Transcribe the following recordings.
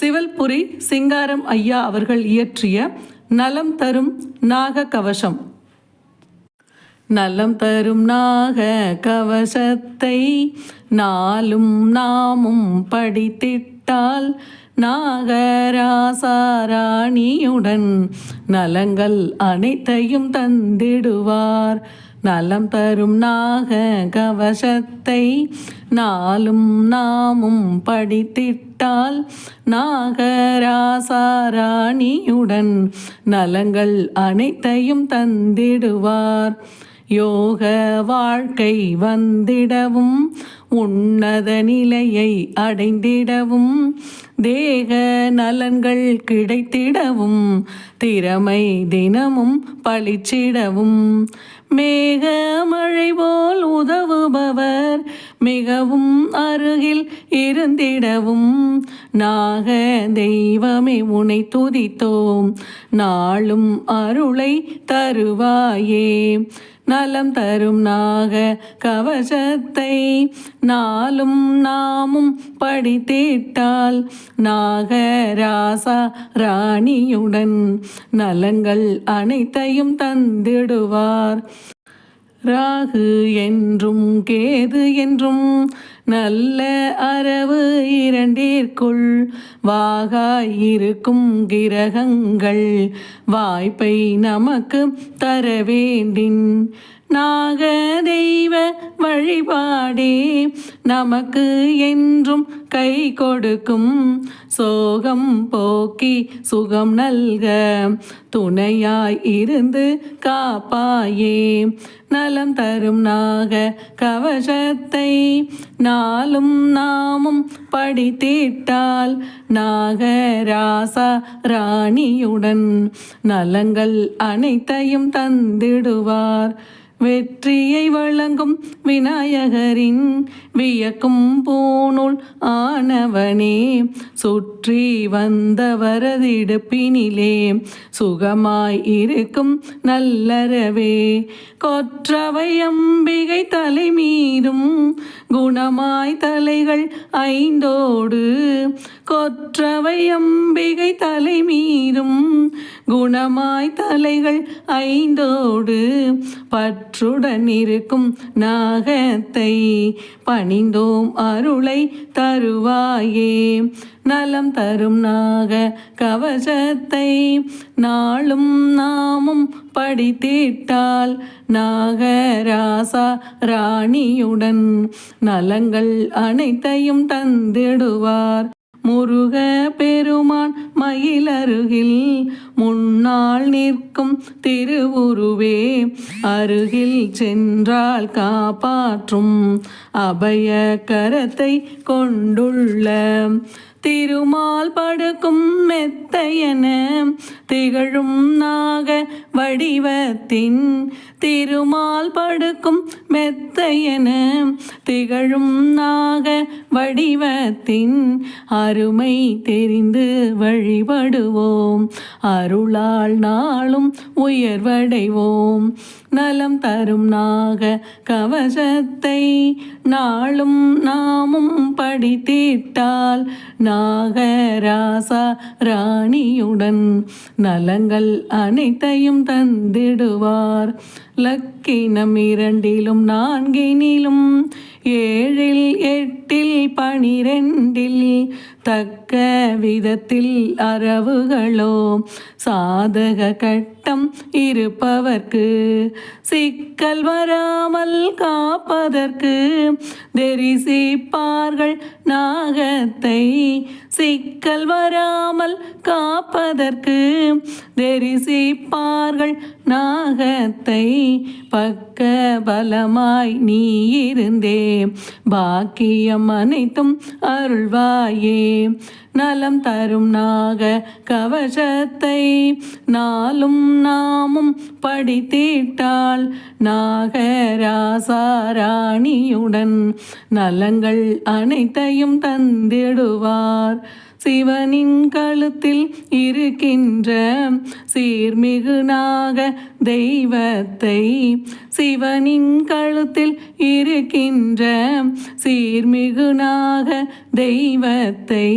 சிவல்புரி சிங்காரம் ஐயா அவர்கள் இயற்றிய நலம் தரும் நாக கவசம் நலம் தரும் நாக கவசத்தை நாளும் நாமும் படித்திட்டால் நாகராசாராணியுடன் நலங்கள் அனைத்தையும் தந்திடுவார். நலம் தரும் நாக கவசத்தை நாளும் நாமும் விட்டால் நாகராசாராணியுடன் நலங்கள் அனைத்தையும் தந்திடுவார். யோக வாழ்க்கை வந்திடவும் உன்னத நிலையை அடைந்திடவும் தேக நலன்கள் கிடைத்திடவும் திறமை தினமும் பளிச்சிடவும் மேக மழை போல் உதவுபவர் மிகவும் அருகில் இருந்திடவும். நாக தெய்வமே உனை துதித்தோம் நாளும் அருளை தருவாயே. நலம் தரும் நாக கவசத்தை நாளும் நாமும் படித்திட்டால் நாகராசா ராணியுடன் நலங்கள் அனைத்தையும் தந்திடுவார். ராகு என்றும் கேது என்றும் நல்ல அரவு இரண்டிற்குள் வாகாயிருக்கும் கிரகங்கள் வாய்ப்பை நமக்கு தர வேண்டின். நாக தெய்வ வழிபாடே நமக்கு என்றும் கை கொடுக்கும். சோகம் போக்கி சுகம் நல்க துணையாய் இருந்து காப்பாயே. நலம் தரும் நாக கவசத்தை நாளும் நாமும் படித்திட்டால் நாகராசா ராணியுடன் நலங்கள் அனைத்தையும் தந்திடுவார். வெற்றியை வழங்கும் விநாயகரின் வியக்கும் பூணுள் ஆனவனே சுற்றி வந்தவரதிடுப்பினிலே சுகமாய் இருக்கும் நல்லறவே. கொற்றவை அம்பிகை தலைமீதும் குணமாய் தலைகள் ஐந்தோடு. கொற்றவை அம்பிகை தலைமீதும் குணமாய் தலைகள் ஐந்தோடு. பற்றுடன் இருக்கும் நாகத்தை பணிந்தோம் அருளை தருவாயே. நலம் தரும் நாக கவசத்தை நாளும் நாமும் படித்திட்டால் நாகராசா ராணியுடன் நலங்கள் அனைத்தையும் தந்திடுவார். முருக பெருமான் மயிலருகில் முன்னால் நிற்கும் திருவுருவே அருகில் சென்றால் காப்பாற்றும் அபய கரத்தை கொண்டுள்ள திருமால் படுக்கும் மெத்தையன திகழும் நாக வடிவத்தின் திருமால் படுக்கும் மெத்தையன திகழும் நாக வடிவத்தின் அருமை தெரிந்து வழிபடுவோம். அருளால் நாளும் உயர்வடைவோம். நலம் தரும் நாக கவசத்தை நாளும் நாமும் படித்தீட்டால் நாகராசா ராணியுடன் நலங்கள் அனைத்தையும் தந்திடுவார். லக்கினம் இரண்டிலும் நான்கினிலும் ஏழில் எட்டில் பனிரெண்டில் தக்க விதத்தில் அரவுகளோ சாதக கட்டம் இருப்பவர்க்கு சிக்கல் வராமல் காப்பதற்கு தெரிசிப்பார்கள் நாகத்தை சிக்கல் வராமல் காப்பதற்கு தெரிசிப்பார்கள். நாகத்தை பக்க பலமாய் நீ இருந்தே. பாக்கியம் அனைத்தும் அருள்வாயே. நலம் தரும் நாக கவசத்தை நாளும் நாமும் படித்திட்டாள் நாகராசாராணியுடன் நலங்கள் அனைத்தையும் தந்திடுவார். சிவனின் கழுத்தில் இருக்கின்ற சீர்மிகு நாக தெய்வத்தை சிவனின் கழுத்தில் இருக்கின்ற சீர்மிகு நாக தெய்வத்தை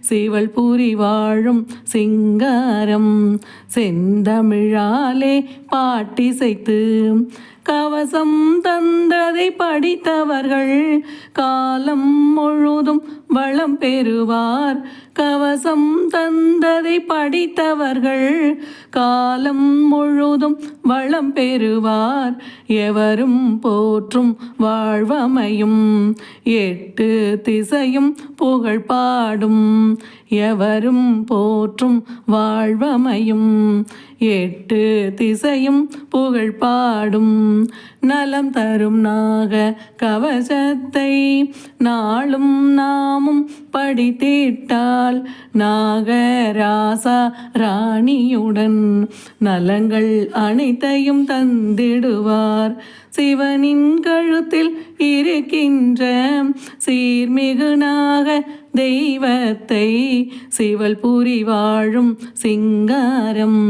சிவள் பூரி வாழும் சிங்காரம் செந்தமிழாலே பாட்டிசைத்து கவசம் தந்ததை படித்தவர்கள் காலம் முழுதும் வளம் பெறுவார். கவசம் தந்ததை படித்தவர்கள் காலம் முழுதும் வளம் பெறுவார். எவரும் போற்றும் வாழ்வமையும் எட்டு திசையும் புகழ் பாடும். எவரும் போற்றும் வாழ்வமையும் எட்டு திசையும் புகழ் பாடும். நலம் தரும் நாக கவசத்தை நாளும் நாமும் படித்திட்டால் நாகராசா ராணியுடன் நலங்கள் அனைத்தையும் தந்திடுவார். சிவனின் கழுத்தில் இருக்கின்ற சீர்மிகுனாக தெய்வத்தை சிவல் புரி வாழும் சிங்காரம்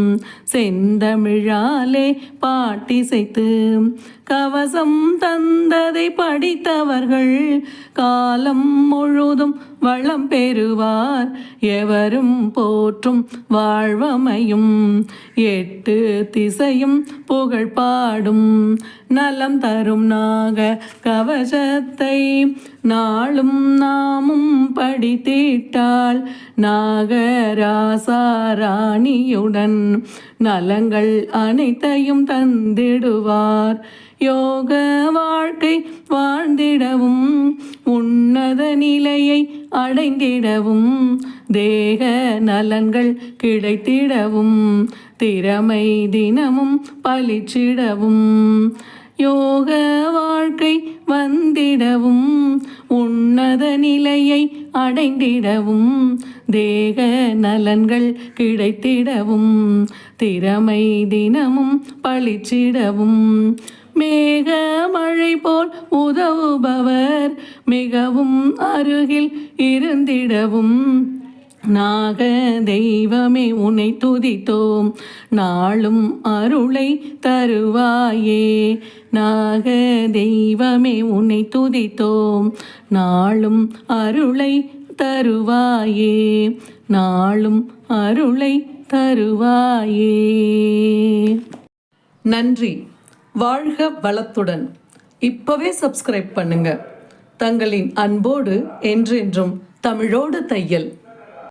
செந்தமிழாலே பாட்டிசைத்து கவசம் தந்ததை படித்தவர்கள் காலம் முழுதும் வளம் பெறுவார். எவரும் போற்றும் வாழ்வமையும் எட்டு திசையும் புகழ் பாடும். நலம் தரும் நாக கவசத்தை நாளும் நாமும் படித்திட்டாள் நாகராசாராணியுடன் நலங்கள் அனைத்தையும் தந்திடுவார். யோக வாழ்க்கை வாழ்ந்திடவும் உன்னத நிலையை அடைந்திடவும் தேக நலன்கள் கிடைத்திடவும் திறமை தினமும் பலிச்சிடவும். யோக வாழ்க்கை வந்திடவும் உன்னத நிலையை அடைந்திடவும் தேக நலன்கள் கிடைத்திடவும் திறமை தினமும் பளிச்சிடவும் மேக மழை போல் உதவுபவர் மிகவும் அருகில் இருந்திடவும். நாக தெய்வமே உன்னை துதித்தோம். நாளும் அருளை தருவாயே. நாக தெய்வமே உன்னை துதித்தோம். நாளும் அருளை தருவாயே. நாளும் அருளை தருவாயே. நன்றி. வாழ்க வளத்துடன். இப்பவே சப்ஸ்கிரைப் பண்ணுங்க. தங்களின் அன்போடு என்றென்றும் தமிழோடு தையல்.